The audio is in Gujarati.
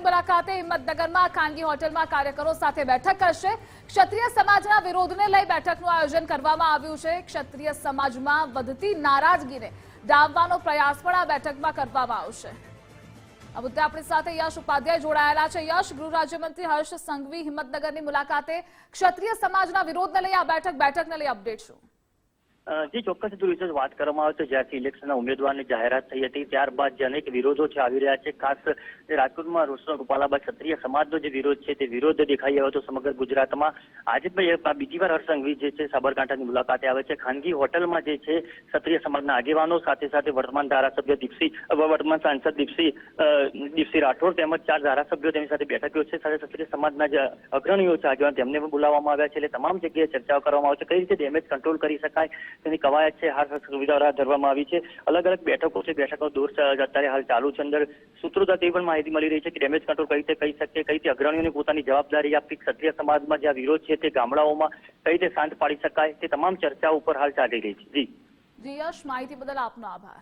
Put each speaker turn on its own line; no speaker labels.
મુલાકાતે હિંમતનગરમાં ખાનગી હોટલમાં કાર્યકરો સાથે બેઠક કરશે. ક્ષત્રિય સમાજના વિરોધને લઈ બેઠકનું આયોજન કરવામાં આવ્યું છે. ક્ષત્રિય સમાજમાં વધતી નારાજગીને ડામવાનો પ્રયાસ પણ આ બેઠકમાં કરવામાં આવશે. આ મુદ્દે આપણી સાથે યશ ઉપાધ્યાય જોડાયેલા છે. યશ, ગૃહ રાજ્યમંત્રી હર્ષ સંઘવી હિંમતનગરની મુલાકાતે ક્ષત્રિય સમાજના વિરોધને લઈ આ બેઠક. બેઠકને લઈ અપડેટ શું?
જી ચોક્કસ વિશે વાત કરવામાં આવે તો જ્યારથી ઇલેક્શનના ઉમેદવારની જાહેરાત થઈ હતી ત્યારબાદ જે અનેક વિરોધો છે આવી રહ્યા છે. ખાસ રાજકોટમાં રોષનો ગોપાલાબા ક્ષત્રિય સમાજનો જે વિરોધ છે તે વિરોધ દેખાઈ આવ્યો હતો સમગ્ર ગુજરાતમાં. આજે પણ બીજી વાર હર્ષંઘવી જે છે સાબરકાંઠાની મુલાકાતે આવે છે. ખાનગી હોટલમાં જે છે ક્ષત્રિય સમાજના આગેવાનો સાથે સાથે વર્તમાન ધારાસભ્ય દીપસિંહ વર્તમાન સાંસદ દીપસિંહ અ, દીપસિંહ રાઠોડ તેમજ ચાર ધારાસભ્યો તેમની સાથે બેઠક છે સાથે ક્ષત્રિય સમાજના જે અગ્રણીઓ છે આગેવાન તેમને પણ બોલાવવામાં આવ્યા છે. એટલે તમામ જગ્યાએ ચર્ચાઓ કરવામાં આવશે કઈ રીતે ડેમેજ કંટ્રોલ કરી શકાય? તેની કવાયત છે હાલ સુવિધા ધરવામાં આવી છે. અલગ અલગ બેઠકો છે, બેઠકો દૂર અત્યારે હાલ ચાલુ છે. અંદર સૂત્રો તે પણ માહિતી મળી રહી છે કે ડેમેજ કંટ્રોલ કઈ રીતે કહી શકે, કઈ રીતે અગ્રણીઓને પોતાની જવાબદારી આપી ક્ષત્રિય સમાજમાં જે વિરોધ છે તે ગામડાઓમાં કઈ રીતે શાંત પાડી શકાય તે તમામ ચર્ચાઓ ઉપર હાલ ચાલી રહી છે. જી.
જી, યશ, માહિતી બદલ આપનો આભાર.